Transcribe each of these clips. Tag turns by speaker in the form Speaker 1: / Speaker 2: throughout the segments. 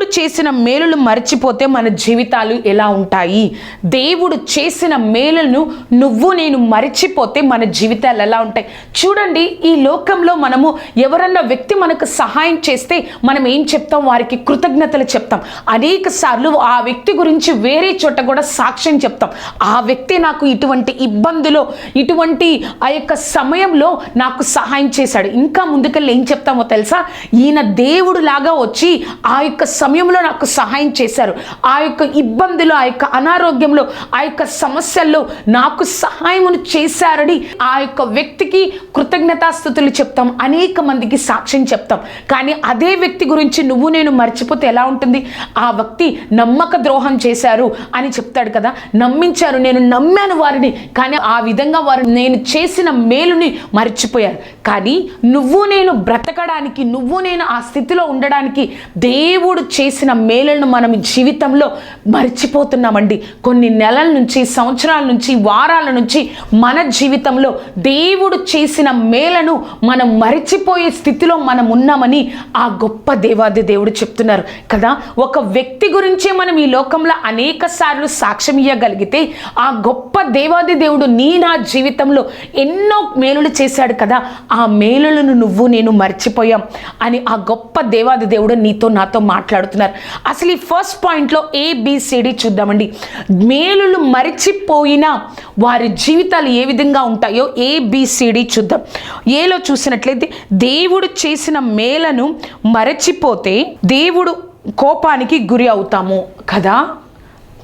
Speaker 1: చేసిన మేలులు మర్చిపోతే మన జీవితాలు ఎలా ఉంటాయి? దేవుడు చేసిన మేలులను నువ్వు నేను మర్చిపోతే మన జీవితాలు ఎలా ఉంటాయి? చూడండి ఈ లోకంలో మనము ఎవరన్నా వ్యక్తి మనకు సహాయం చేస్తే మనం ఏం చెప్తాం? వారికి కృతజ్ఞతలు చెప్తాం. అనేక సార్లు ఆ వ్యక్తి గురించి వేరే చోట కూడా సాక్ష్యం చెప్తాం. ఆ వ్యక్తి నాకు ఇటువంటి ఇబ్బందులో ఇటువంటి ఆ యొక్క సమయంలో నాకు సహాయం చేశాడు. ఇంకా ముందుకెళ్ళి ఏం చెప్తామో తెలుసా? ఈయన దేవుడు లాగా వచ్చి ఆ యొక్క సమయంలో నాకు సహాయం చేశారు. ఆ యొక్క ఇబ్బందులు ఆ యొక్క అనారోగ్యంలో ఆ యొక్క సమస్యల్లో నాకు సహాయమును చేశారని ఆ యొక్క వ్యక్తికి కృతజ్ఞతాస్థుతులు చెప్తాం. అనేక మందికి సాక్ష్యం చెప్తాం. కానీ అదే వ్యక్తి గురించి నువ్వు నేను మర్చిపోతే ఎలా ఉంటుంది? ఆ వ్యక్తి నమ్మక ద్రోహం చేశారు అని చెప్తాడు కదా. నమ్మించారు నేను నమ్మాను వారిని. కానీ ఆ విధంగా వారు నేను చేసిన మేలుని మర్చిపోయారు. కానీ నువ్వు నేను బ్రతకడానికి నువ్వు నేను ఆ స్థితిలో ఉండడానికి దేవుడు చేసిన మేలను మనం జీవితంలో మర్చిపోతున్నామండి. కొన్ని నెలల నుంచి సంవత్సరాల నుంచి వారాల నుంచి మన జీవితంలో దేవుడు చేసిన మేలను మనం మర్చిపోయే స్థితిలో మనం ఉన్నామని ఆ గొప్ప దేవాది దేవుడు చెప్తున్నారు కదా. ఒక వ్యక్తి గురించే మనం ఈ లోకంలో అనేక సార్లు సాక్ష్యం ఇవ్వగలిగితే ఆ గొప్ప దేవాది దేవుడు నీ నా జీవితంలో ఎన్నో మేలులు చేశాడు కదా. ఆ ఆ మేలులను నువ్వు నేను మర్చిపోయాం అని ఆ గొప్ప దేవాది దేవుడు నీతో నాతో మాట్లాడుతున్నారు. అసలు ఈ ఫస్ట్ పాయింట్లో ఏబిసిడి చూద్దామండి. మేలులు మరిచిపోయిన వారి జీవితాలు ఏ విధంగా ఉంటాయో ఏబిసిడి చూద్దాం. ఏలో చూసినట్లయితే దేవుడు చేసిన మేలను మరచిపోతే దేవుడు కోపానికి గురి అవుతాము కదా?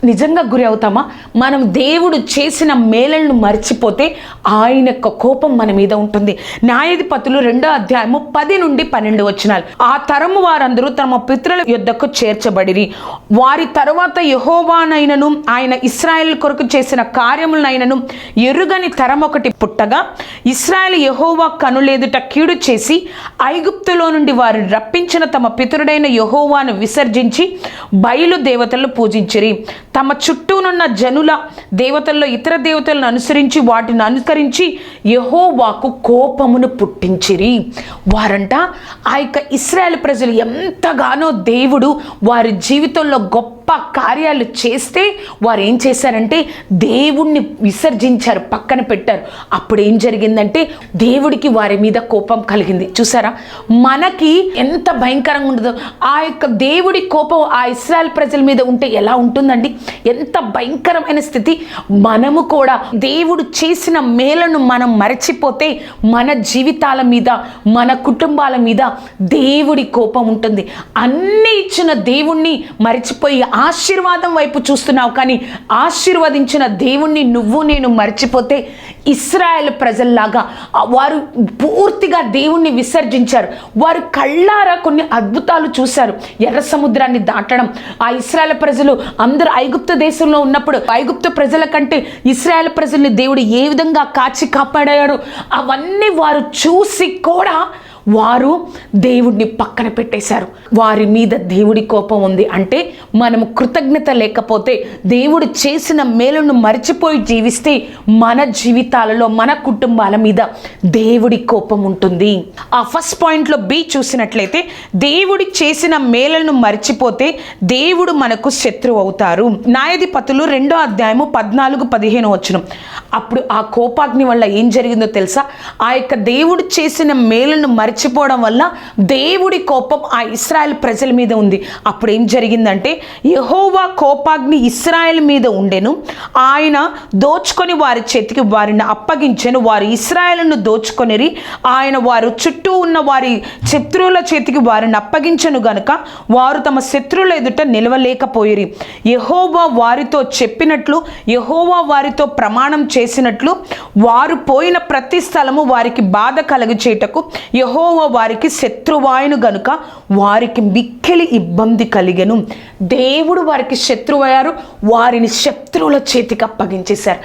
Speaker 1: నిజంగా గురి అవుతామా? మనం దేవుడు చేసిన మేళలను మర్చిపోతే ఆయన యొక్క కోపం మన మీద ఉంటుంది. న్యాయాధిపతులు రెండో అధ్యాయము పది నుండి పన్నెండు వచ్చినాలు ఆ తరము వారందరూ తమ పితృల యుద్ధకు చేర్చబడిరి. వారి తరువాత యహోవానైనను ఆయన ఇస్రాయల్ కొరకు చేసిన కార్యములనైనను ఎరుగని తరం ఒకటి పుట్టగా ఇస్రాయల్ యహోవా కనులేదుట కీడు చేసి ఐగుప్తులో నుండి వారు రప్పించిన తమ పితరుడైన యహోవాను విసర్జించి బయలు దేవతలను పూజించిరి. తమ చుట్టూనున్న జనుల దేవతల్లో ఇతర దేవతలను అనుసరించి వాటిని అనుసరించి యహోవాకు కోపమును పుట్టించిరి. వారంట ఆ యొక్క ఇస్రాయల్ ప్రజలు ఎంతగానో దేవుడు వారి జీవితంలో గొప్ప కార్యాలు చేస్తే వారు ఏం చేశారంటే దేవుణ్ణి విసర్జించారు పక్కన పెట్టారు. అప్పుడు ఏం జరిగిందంటే దేవుడికి వారి మీద కోపం కలిగింది. చూసారా? మనకి ఎంత భయంకరంగా ఉండదో ఆ యొక్క దేవుడి కోపం ఆ ఇస్రాయల్ ప్రజల మీద ఉంటే ఎలా ఉంటుందండి? ఎంత భయంకరమైన స్థితి. మనము కూడా దేవుడు చేసిన మేలను మనం మరచిపోతే మన జీవితాల మీద మన కుటుంబాల మీద దేవుడి కోపం ఉంటుంది. అన్నీ ఇచ్చిన దేవుణ్ణి మరిచిపోయి ఆశీర్వాదం వైపు చూస్తున్నావు కానీ ఆశీర్వదించిన దేవుణ్ణి నువ్వు నేను మర్చిపోతే ఇస్రాయల్ ప్రజల్లాగా వారు పూర్తిగా దేవుణ్ణి విసర్జించారు. వారు కళ్ళారా కొన్ని అద్భుతాలు చూశారు. ఎర్ర సముద్రాన్ని దాటడం ఆ ఇస్రాయల్ ప్రజలు అందరూ ఐగుప్తు దేశంలో ఉన్నప్పుడు ఐగుప్తు ప్రజల కంటే ఇస్రాయల్ ప్రజల్ని దేవుడు ఏ విధంగా కాచి కాపాడాడు? అవన్నీ వారు చూసి కూడా వారు దేవుడిని పక్కన పెట్టేశారు. వారి మీద దేవుడి కోపం ఉంది అంటే మనము కృతజ్ఞత లేకపోతే దేవుడు చేసిన మేలును మర్చిపోయి జీవిస్తే మన జీవితాలలో మన కుటుంబాల మీద దేవుడి కోపం ఉంటుంది. ఆ ఫస్ట్ పాయింట్లో బి చూసినట్లయితే దేవుడి చేసిన మేలను మర్చిపోతే దేవుడు మనకు శత్రువు అవుతారు. న్యాయాధిపతులు రెండో అధ్యాయము పద్నాలుగు పదిహేను వచ్చిన అప్పుడు ఆ కోపాగ్ని వల్ల ఏం జరిగిందో తెలుసా? ఆ యొక్క దేవుడు చేసిన మేలును మర్చిపోవడం వల్ల దేవుడి కోపం ఆ ఇస్రాయల్ ప్రజల మీద ఉంది. అప్పుడు ఏం జరిగిందంటే యహోవా కోపాగ్ని ఇస్రాయల్ మీద ఉండెను. ఆయన దోచుకొని వారి చేతికి వారిని అప్పగించెను. వారు ఇస్రాయలను దోచుకొనిరి ఆయన వారు చుట్టూ ఉన్న వారి శత్రువుల చేతికి వారిని అప్పగించను గనుక వారు తమ శత్రువుల ఎదుట నిలవలేకపోయిరి. యహోవా వారితో చెప్పినట్లు యహోవా వారితో ప్రమాణం చేసినట్లు వారు పోయిన ప్రతి స్థలము వారికి బాధ కలుగచేయటకు యహోవ వారికి శత్రువాయును గనుక వారికి మిక్కిలి ఇబ్బంది కలిగెను. దేవుడు వారికి శత్రువయ్యారు వారిని శత్రువుల చేతికి అప్పగించేశారు.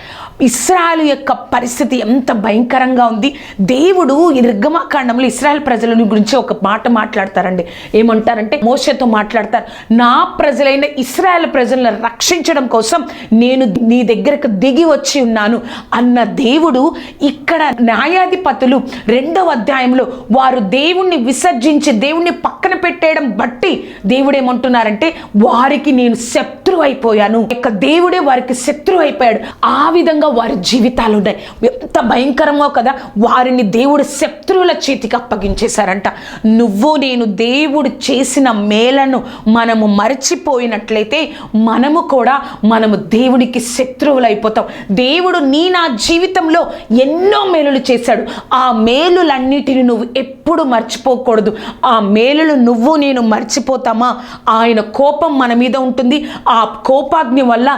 Speaker 1: ఇస్రాయల్ యొక్క పరిస్థితి ఎంత భయంకరంగా ఉంది. దేవుడు ఈ నిర్గమాకాండంలో ఇస్రాయల్ ప్రజల గురించి ఒక మాట మాట్లాడతారండి. ఏమంటారంటే మోసతో మాట్లాడతారు నా ప్రజలైన ఇస్రాయల్ ప్రజలను రక్షించడం కోసం నేను నీ దగ్గరకు దిగి వచ్చి ఉన్నాను అన్న దేవుడు ఇక్కడ న్యాయాధిపతులు రెండవ అధ్యాయంలో వారు వారు దేవుణ్ణి విసర్జించి దేవుణ్ణి పక్కన పెట్టేయడం బట్టి దేవుడు ఏమంటున్నారంటే వారికి నేను శత్రువు అయిపోయాను ఇక దేవుడే వారికి శత్రువు అయిపోయాడు ఆ విధంగా వారి జీవితాలు ఉన్నాయి ఎంత భయంకరమో కదా వారిని దేవుడు శత్రువుల చేతికి అప్పగించేశారంట. నువ్వు నేను దేవుడు చేసిన మేలను మనము మరచిపోయినట్లయితే మనము కూడా మనము దేవుడికి శత్రువులు అయిపోతాం దేవుడు నీ నా జీవితంలో ఎన్నో మేలులు చేశాడు. ఆ మేలులన్నిటిని నువ్వు ఎప్పుడు మర్చిపోకూడదు. ఆ మేలులు నువ్వు నేను మర్చిపోతామా? ఆయన కోపం మన మీద ఉంటుంది. ఆ కోపాగ్ని వల్ల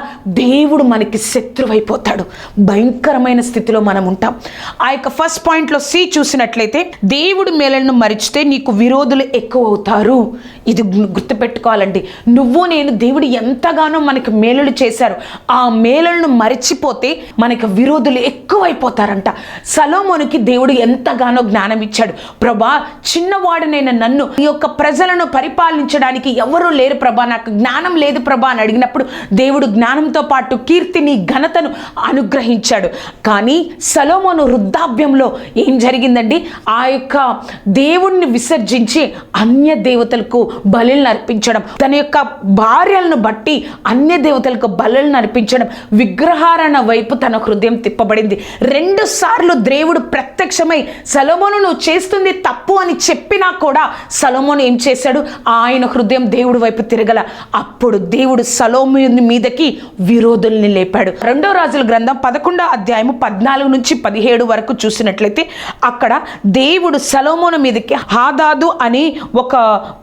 Speaker 1: దేవుడు మనకి శత్రువు అయిపోతాడు భయంకరమైన స్థితిలో మనం ఉంటాం. ఆ యొక్క ఫస్ట్ పాయింట్లో సి చూసినట్లయితే దేవుడు మేలను మరిచితే నీకు విరోధులు ఎక్కువ అవుతారు ఇది గుర్తుపెట్టుకోవాలండి. నువ్వు నేను దేవుడు ఎంతగానో మనకి మేలులు చేశారు. ఆ మేలులను మరిచిపోతే మనకి విరోధులు ఎక్కువైపోతారంట. సలోమోనికి దేవుడు ఎంతగానో జ్ఞానం ఇచ్చాడు. ప్రభా చిన్నవాడనైన నన్ను ఈ యొక్క ప్రజలను పరిపాలించడానికి ఎవరూ లేరు ప్రభా నాకు జ్ఞానం లేదు ప్రభా అని అడిగినప్పుడు దేవుడు జ్ఞానంతో పాటు కీర్తిని ఘనతను అనుగ్రహించాడు. కానీ సలోమోను వృద్ధాప్యంలో ఏం జరిగిందండి? ఆ యొక్క దేవుణ్ణి విసర్జించి అన్య దేవతలకు బలులను అర్పించడం తన యొక్క భార్యలను బట్టి అన్య దేవతలకు బలులను అర్పించడం విగ్రహారణ వైపు తన హృదయం తిప్పబడింది. రెండు సార్లు దేవుడు ప్రత్యక్షమై సలోమోను నువ్వు చేస్తుంది తప్పు అని చెప్పినా కూడా సలోమోను ఏం చేశాడు? ఆయన హృదయం దేవుడి వైపు తిరగల అప్పుడు దేవుడు సలోమోని మీదకి విరోధుల్ని లేపాడు. రెండో రాజుల గ్రంథం పదకొండో అధ్యాయము పద్నాలుగు నుంచి పదిహేడు వరకు చూసినట్లయితే అక్కడ దేవుడు సలోమోను మీదకి హాదాదు అని ఒక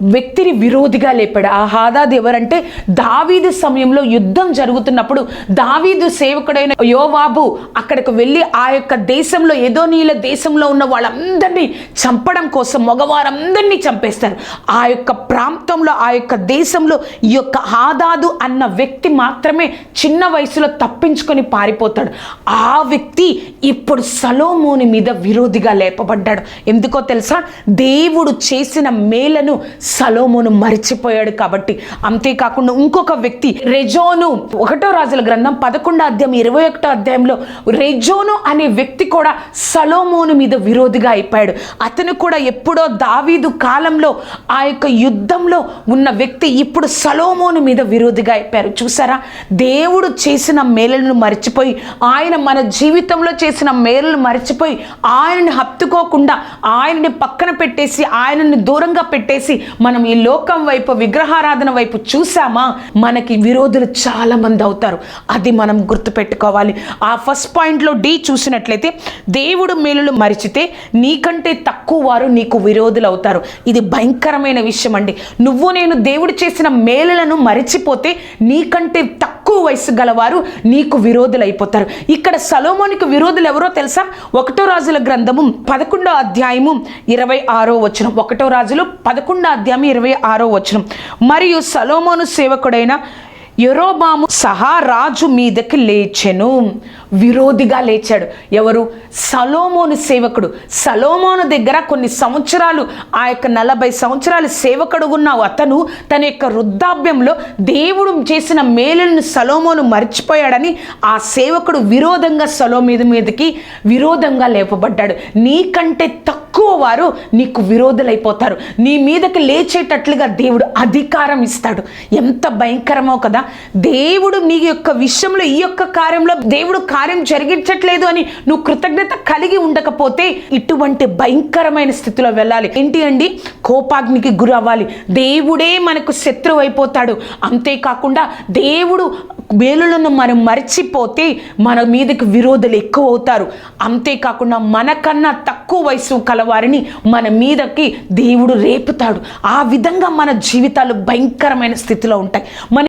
Speaker 1: వ్యక్తిని విరోధిగా లేపాడు. ఆ హాదాదు ఎవరంటే దావీదు సమయంలో యుద్ధం జరుగుతున్నప్పుడు దావీదు సేవకుడైన యోవాబు అక్కడికి వెళ్ళి ఆ యొక్క దేశంలో ఏదో నీళ్ళ దేశంలో ఉన్న వాళ్ళందరినీ చంపడం కోసం మగవారందరినీ చంపేస్తారు. ఆ యొక్క ప్రాంతంలో ఆ యొక్క దేశంలో ఈ యొక్క ఆదాదు అన్న వ్యక్తి మాత్రమే చిన్న వయసులో తప్పించుకొని పారిపోతాడు. ఆ వ్యక్తి ఇప్పుడు సలోమోని మీద విరోధిగా లేపబడ్డాడు. ఎందుకో తెలుసా? దేవుడు చేసిన మేలను సలోమోను మరిచిపోయాడు కాబట్టి. అంతేకాకుండా ఇంకొక వ్యక్తి రెజోను ఒకటో రాజుల గ్రంథం పదకొండో అధ్యాయం ఇరవై ఒకటో అధ్యాయంలో రెజోను అనే వ్యక్తి కూడా సలోమోను మీద విరోధిగా అయిపోయాడు. అతను కూడా ఎప్పుడో దావీదు కాలంలో ఆ యొక్క యుద్ధంలో ఉన్న వ్యక్తి ఇప్పుడు సలోమోను మీద విరోధిగా అయిపోయారు. చూసారా? దేవుడు చేసిన మేలులను మర్చిపోయి ఆయన మన జీవితంలో చేసిన మేలును మర్చిపోయి ఆయనని హత్తుకోకుండా ఆయనని పక్కన పెట్టేసి ఆయనని దూరంగా పెట్టేసి మనం ఈ లోకం వైపు విగ్రహారాధన వైపు చూసామా మనకి విరోధులు చాలా మంది అవుతారు. అది మనం గుర్తుపెట్టుకోవాలి. ఆ ఫస్ట్ పాయింట్లో డి చూసినట్లయితే దేవుడు మేలులు మరిచితే నీకంటే తక్కువ వారు నీకు విరోధులు అవుతారు. ఇది భయంకరమైన విషయం అండి నువ్వు నేను దేవుడు చేసిన మేలులను మరిచిపోతే నీకంటే తక్కువ వయసు గలవారు నీకు విరోధులైపోతారు. ఇక్కడ సలోమోనికి విరోధులు ఎవరో తెలుసా? ఒకటో రాజుల గ్రంథము పదకొండో అధ్యాయము ఇరవై ఆరో వచనం. ఒకటో రాజులు పదకొండో అధ్యాయం ఇరవై ఆరో వచనం. మరియు సలోమోను సేవకుడైన యెరోబాము సహా రాజు మీదకి లేచెను. విరోధిగా లేచాడు. ఎవరు? సలోమోను సేవకుడు. సలోమోను దగ్గర కొన్ని సంవత్సరాలు ఆ యొక్క నలభై సంవత్సరాలు సేవకుడు ఉన్న అతను తన యొక్క వృద్ధాప్యంలో దేవుడు చేసిన మేలులను సలోమోను మర్చిపోయాడని ఆ సేవకుడు విరోధంగా సలో మీద మీదకి విరోధంగా లేపబడ్డాడు. నీకంటే తక్కువ వారు నీకు విరోధులైపోతారు. నీ మీదకి లేచేటట్లుగా దేవుడు అధికారం ఇస్తాడు. ఎంత భయంకరమో కదా! దేవుడు నీ యొక్క విషయంలో ఈ యొక్క కార్యంలో దేవుడు కార్యం జరిగించట్లేదు అని నువ్వు కృతజ్ఞత కలిగి ఉండకపోతే ఇటువంటి భయంకరమైన స్థితిలో వెళ్ళాలి. ఏంటి అండి? కోపాగ్నికి గురి అవ్వాలి దేవుడే మనకు శత్రువు అయిపోతాడు. అంతేకాకుండా దేవుడు మేలులను మనం మర్చిపోతే మన మీదకి విరోధులు ఎక్కువ అవుతారు. అంతేకాకుండా మనకన్నా తక్కువ వయసు కలవారిని మన మీదకి దేవుడు రేపుతాడు. ఆ విధంగా మన జీవితాలు భయంకరమైన స్థితిలో ఉంటాయి. మన